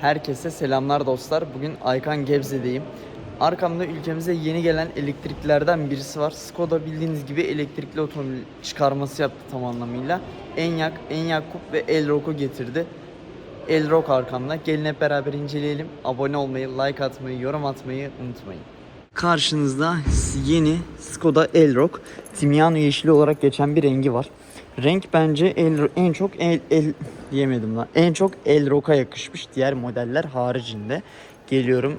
Herkese selamlar dostlar. Bugün Aykan Gebze'deyim. Arkamda ülkemize yeni gelen elektriklerden birisi var. Skoda bildiğiniz gibi elektrikli otomobil çıkarması yaptı tam anlamıyla. Enyak, Enyakup ve Elrock'u getirdi. Elrock arkamda. Gelin hep beraber inceleyelim. Abone olmayı, like atmayı, yorum atmayı unutmayın. Karşınızda yeni Skoda Elrock. Timyano yeşili olarak geçen bir rengi var. Renk bence el, en çok el, el diyemedim lan. En çok Elrock'a yakışmış diğer modeller haricinde. Geliyorum.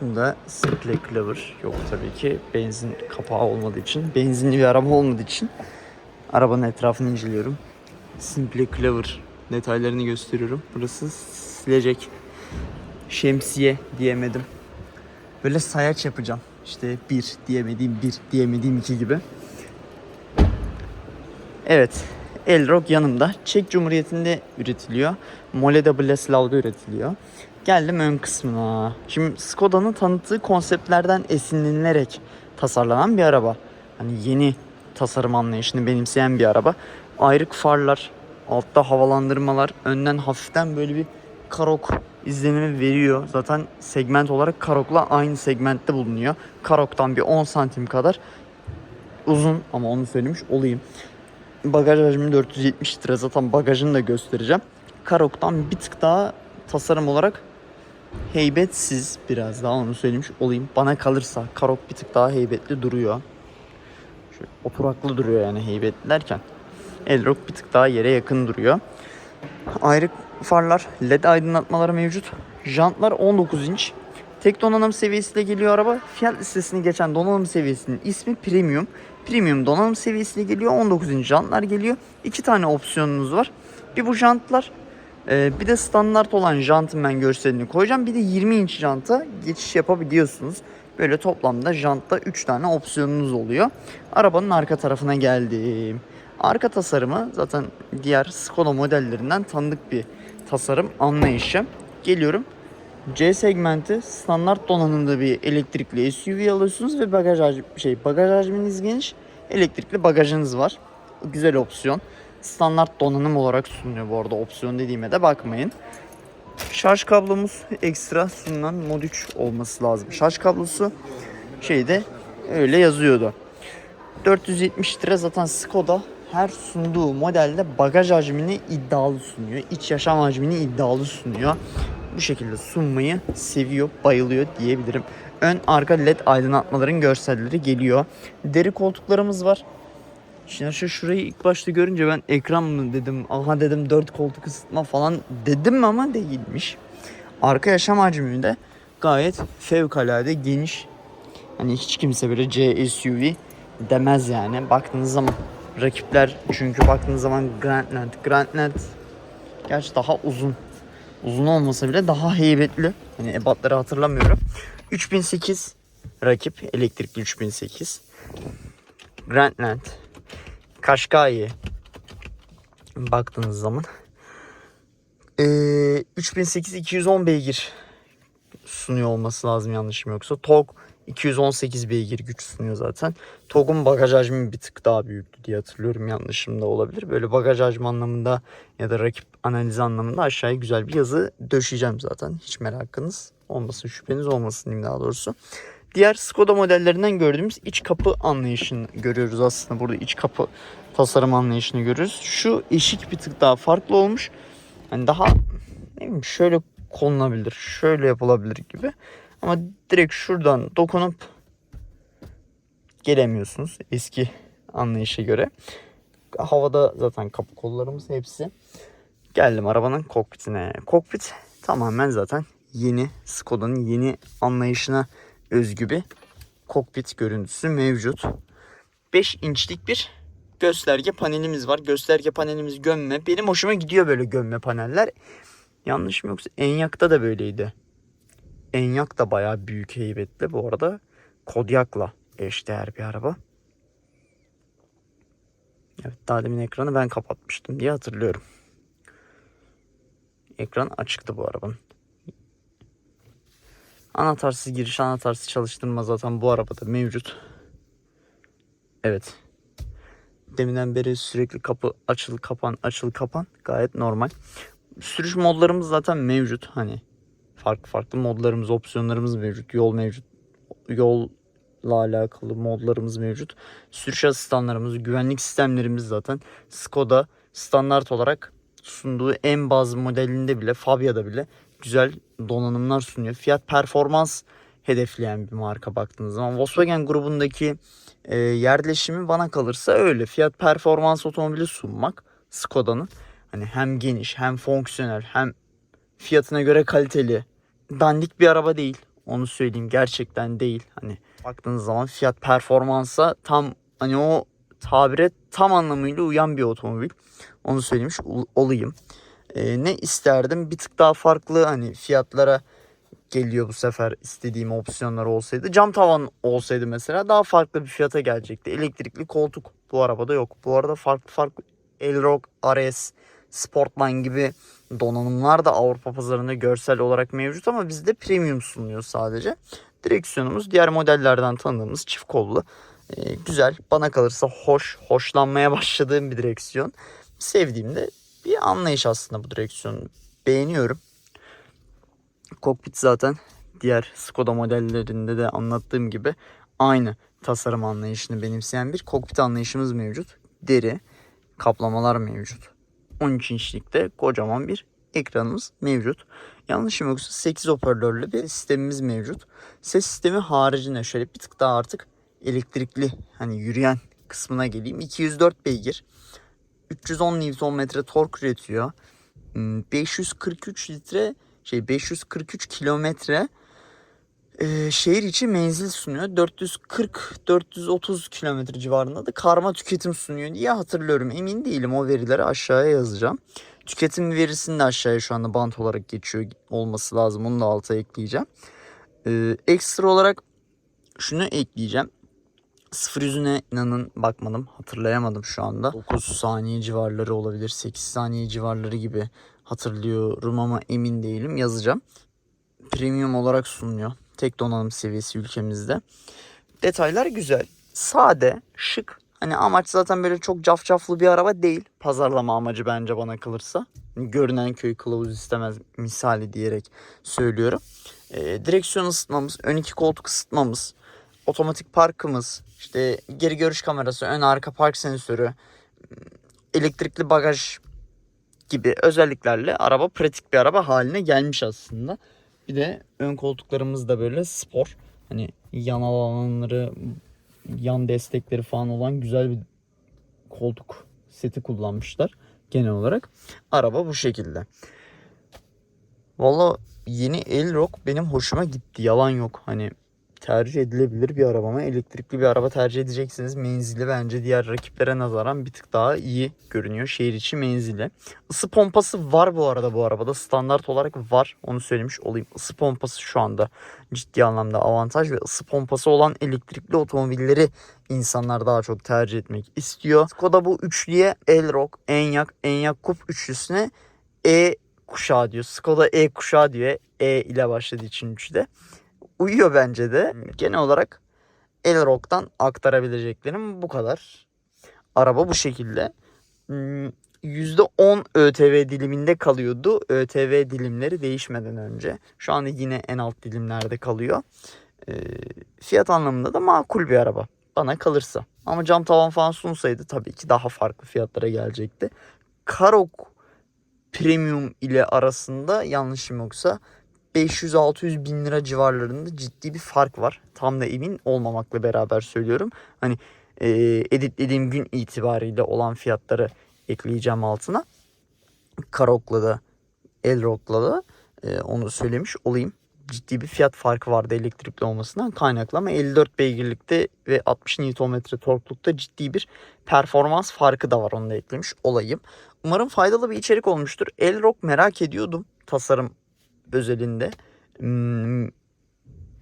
Bunda Simple Clover yok tabii ki. Benzin kapağı olmadığı için. Benzinli bir araba olmadığı için. Arabanın etrafını inceliyorum. Simple Clover detaylarını gösteriyorum. Burası silecek. Şemsiye diyemedim. Böyle sayaç yapacağım. İşte bir diyemediğim bir diyemediğim iki gibi. Evet. Elrock yanımda. Çek Cumhuriyeti'nde üretiliyor. Mole de Breslav'da üretiliyor. Geldim ön kısmına. Şimdi Skoda'nın tanıttığı konseptlerden esinlenilerek tasarlanan bir araba. Hani yeni tasarım anlayışını benimseyen bir araba. Ayrık farlar, altta havalandırmalar, önden hafiften böyle bir karok izlenimi veriyor. Zaten segment olarak karokla aynı segmentte bulunuyor. Karoktan bir 10 santim kadar uzun ama onu söylemiş olayım. Bagaj hacmi 470 litre zaten bagajını da göstereceğim. Karok'tan bir tık daha tasarım olarak heybetsiz biraz daha onu söylemiş olayım. Bana kalırsa Karok bir tık daha heybetli duruyor. Şöyle oturaklı duruyor yani heybetli derken. Elrock bir tık daha yere yakın duruyor. Ayrık farlar, led aydınlatmaları mevcut. Jantlar 19 inç. Tek donanım seviyesiyle geliyor araba. Fiyat listesini geçen donanım seviyesinin ismi Premium. Premium donanım seviyesiyle geliyor. 19 inç jantlar geliyor. İki tane opsiyonunuz var. Bir bu jantlar. e, bir de standart olan jantın ben görselini koyacağım. Bir de 20 inç janta geçiş yapabiliyorsunuz. Böyle toplamda jantta 3 tane opsiyonunuz oluyor. Arabanın arka tarafına geldim. Arka tasarımı zaten diğer Skoda modellerinden tanıdık bir tasarım anlayışı. Geliyorum. C segmenti standart donanımda bir elektrikli SUV alıyorsunuz ve bagaj şey bagaj hacminiz geniş, elektrikli bagajınız var. Güzel opsiyon. Standart donanım olarak sunuyor bu arada opsiyon dediğime de bakmayın. Şarj kablomuz ekstra sunulan Mod 3 olması lazım. Şarj kablosu şeyde öyle yazıyordu. 470 lira zaten Skoda her sunduğu modelde bagaj hacmini iddialı sunuyor. İç yaşam hacmini iddialı sunuyor. Bu şekilde sunmayı seviyor, bayılıyor diyebilirim. Ön arka led aydınlatmaların görselleri geliyor. Deri koltuklarımız var. Şimdi şu şurayı ilk başta görünce ben ekran mı dedim. Aha dedim 4 koltuk ısıtma falan dedim ama değilmiş. Arka yaşam hacmi de gayet fevkalade geniş. Hani hiç kimse böyle C SUV demez yani. Baktığınız zaman rakipler çünkü baktığınız zaman Grandland. Grandland gerçi daha uzun. Uzun olmasa bile daha heybetli. Hani ebatları hatırlamıyorum. 3008 rakip elektrikli 3008. Grandland. Kaşkai. Baktığınız zaman. Ee, 3008 210 beygir sunuyor olması lazım yanlışım yoksa. TOG 218 beygir güç sunuyor zaten. TOG'un bagaj hacmi bir tık daha büyüktü diye hatırlıyorum yanlışım da olabilir. Böyle bagaj hacmi anlamında ya da rakip analizi anlamında aşağıya güzel bir yazı döşeyeceğim zaten. Hiç merakınız olmasın şüpheniz olmasın diyeyim daha doğrusu. Diğer Skoda modellerinden gördüğümüz iç kapı anlayışını görüyoruz aslında. Burada iç kapı tasarım anlayışını görüyoruz. Şu eşik bir tık daha farklı olmuş. Hani daha ne bileyim şöyle konulabilir, şöyle yapılabilir gibi. Ama direkt şuradan dokunup gelemiyorsunuz eski anlayışa göre. Havada zaten kapı kollarımız hepsi. Geldim arabanın kokpitine. Kokpit tamamen zaten yeni Skoda'nın yeni anlayışına özgü bir kokpit görüntüsü mevcut. 5 inçlik bir gösterge panelimiz var. Gösterge panelimiz gömme. Benim hoşuma gidiyor böyle gömme paneller. Yanlış mı yoksa Enyaq'ta da böyleydi. Enyak da bayağı büyük heybetli bu arada. Kodyak'la eşdeğer bir araba. Evet daha demin ekranı ben kapatmıştım diye hatırlıyorum. Ekran açıktı bu arabanın. Anahtarsız giriş, anahtarsız çalıştırma zaten bu arabada mevcut. Evet. Deminden beri sürekli kapı açıl kapan açıl kapan gayet normal. Sürüş modlarımız zaten mevcut. Hani farklı farklı modlarımız, opsiyonlarımız mevcut. Yol mevcut. Yolla alakalı modlarımız mevcut. Sürüş asistanlarımız, güvenlik sistemlerimiz zaten Skoda standart olarak sunduğu en bazı modelinde bile Fabia'da bile güzel donanımlar sunuyor. Fiyat performans hedefleyen bir marka baktığınız zaman. Volkswagen grubundaki e, yerleşimi bana kalırsa öyle. Fiyat performans otomobili sunmak Skoda'nın hani hem geniş hem fonksiyonel hem fiyatına göre kaliteli. Dandik bir araba değil. Onu söyleyeyim gerçekten değil. Hani baktığınız zaman fiyat performansa tam hani o tabire tam anlamıyla uyan bir otomobil. Onu söylemiş ol- olayım. Ee, ne isterdim? Bir tık daha farklı hani fiyatlara geliyor bu sefer istediğim opsiyonlar olsaydı. Cam tavan olsaydı mesela daha farklı bir fiyata gelecekti. Elektrikli koltuk bu arabada yok. Bu arada farklı farklı Elrock, RS, Sportline gibi donanımlar da Avrupa pazarında görsel olarak mevcut ama bizde premium sunuyor sadece. Direksiyonumuz diğer modellerden tanıdığımız çift kollu. Ee, güzel. Bana kalırsa hoş, hoşlanmaya başladığım bir direksiyon. Sevdiğimde bir anlayış aslında bu direksiyonu. Beğeniyorum. Kokpit zaten diğer Skoda modellerinde de anlattığım gibi aynı tasarım anlayışını benimseyen bir kokpit anlayışımız mevcut. Deri, kaplamalar mevcut. 13 inçlikte kocaman bir ekranımız mevcut. Yanlışım yoksa 8 hoparlörlü bir sistemimiz mevcut. Ses sistemi haricinde şöyle bir tık daha artık elektrikli hani yürüyen kısmına geleyim. 204 beygir. 310 Nm tork üretiyor. Hmm, 543 litre şey 543 kilometre e, şehir içi menzil sunuyor. 440-430 kilometre civarında da karma tüketim sunuyor diye hatırlıyorum. Emin değilim o verileri aşağıya yazacağım. Tüketim verisini de aşağıya şu anda bant olarak geçiyor olması lazım. Onu da alta ekleyeceğim. E, ekstra olarak şunu ekleyeceğim. Sıfır yüzüne inanın bakmadım hatırlayamadım şu anda. 9 saniye civarları olabilir 8 saniye civarları gibi hatırlıyorum ama emin değilim yazacağım. Premium olarak sunuluyor. Tek donanım seviyesi ülkemizde. Detaylar güzel. Sade, şık. Hani amaç zaten böyle çok cafcaflı bir araba değil. Pazarlama amacı bence bana kalırsa. Görünen köy kılavuz istemez misali diyerek söylüyorum. Ee, direksiyon ısıtmamız, ön iki koltuk ısıtmamız, otomatik parkımız, işte geri görüş kamerası, ön arka park sensörü, elektrikli bagaj gibi özelliklerle araba pratik bir araba haline gelmiş aslında. Bir de ön koltuklarımız da böyle spor. Hani yan alanları, yan destekleri falan olan güzel bir koltuk seti kullanmışlar genel olarak. Araba bu şekilde. Valla yeni Elrock benim hoşuma gitti. Yalan yok. Hani tercih edilebilir bir araba ama elektrikli bir araba tercih edeceksiniz. Menzili bence diğer rakiplere nazaran bir tık daha iyi görünüyor. Şehir içi menzili. Isı pompası var bu arada bu arabada. Standart olarak var. Onu söylemiş olayım. Isı pompası şu anda ciddi anlamda avantaj ve ısı pompası olan elektrikli otomobilleri insanlar daha çok tercih etmek istiyor. Skoda bu üçlüye Elrock, Enyaq, Enyaq Coupe üçlüsüne E kuşağı diyor. Skoda E kuşağı diyor. E ile başladığı için üçü Uyuyor bence de. Genel olarak Elrock'tan aktarabileceklerim bu kadar. Araba bu şekilde. Hmm, %10 ÖTV diliminde kalıyordu. ÖTV dilimleri değişmeden önce. Şu anda yine en alt dilimlerde kalıyor. Ee, fiyat anlamında da makul bir araba. Bana kalırsa. Ama cam tavan falan sunsaydı tabii ki daha farklı fiyatlara gelecekti. Karok Premium ile arasında yanlışım yoksa 500-600 bin lira civarlarında ciddi bir fark var. Tam da emin olmamakla beraber söylüyorum. Hani e, editlediğim gün itibariyle olan fiyatları ekleyeceğim altına. Karok'la da Elrock'la da e, onu söylemiş olayım. Ciddi bir fiyat farkı vardı elektrikli olmasından kaynaklı ama 54 beygirlikte ve 60 Nm torklukta ciddi bir performans farkı da var onu da eklemiş olayım. Umarım faydalı bir içerik olmuştur. Elrock merak ediyordum tasarım özelinde.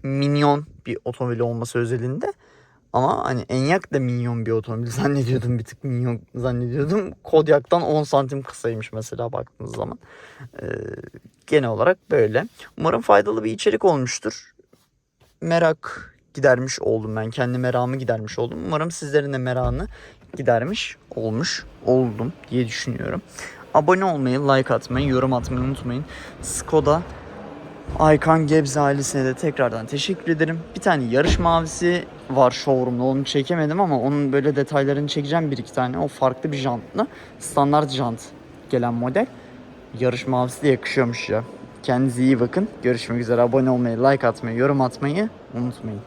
Minyon bir otomobil olması özelinde. Ama hani Enyaq da minyon bir otomobil zannediyordum bir tık minyon zannediyordum. Kodyak'tan 10 santim kısaymış mesela baktığınız zaman. Ee, genel olarak böyle. Umarım faydalı bir içerik olmuştur. Merak gidermiş oldum ben. Kendi meramı gidermiş oldum. Umarım sizlerin de merakını gidermiş olmuş oldum diye düşünüyorum. Abone olmayı, like atmayı, yorum atmayı unutmayın. Skoda Aykan Gebze ailesine de tekrardan teşekkür ederim. Bir tane yarış mavisi var showroom'da onu çekemedim ama onun böyle detaylarını çekeceğim bir iki tane. O farklı bir jantlı. Standart jant gelen model. Yarış mavisi de yakışıyormuş ya. Kendinize iyi bakın. Görüşmek üzere. Abone olmayı, like atmayı, yorum atmayı unutmayın.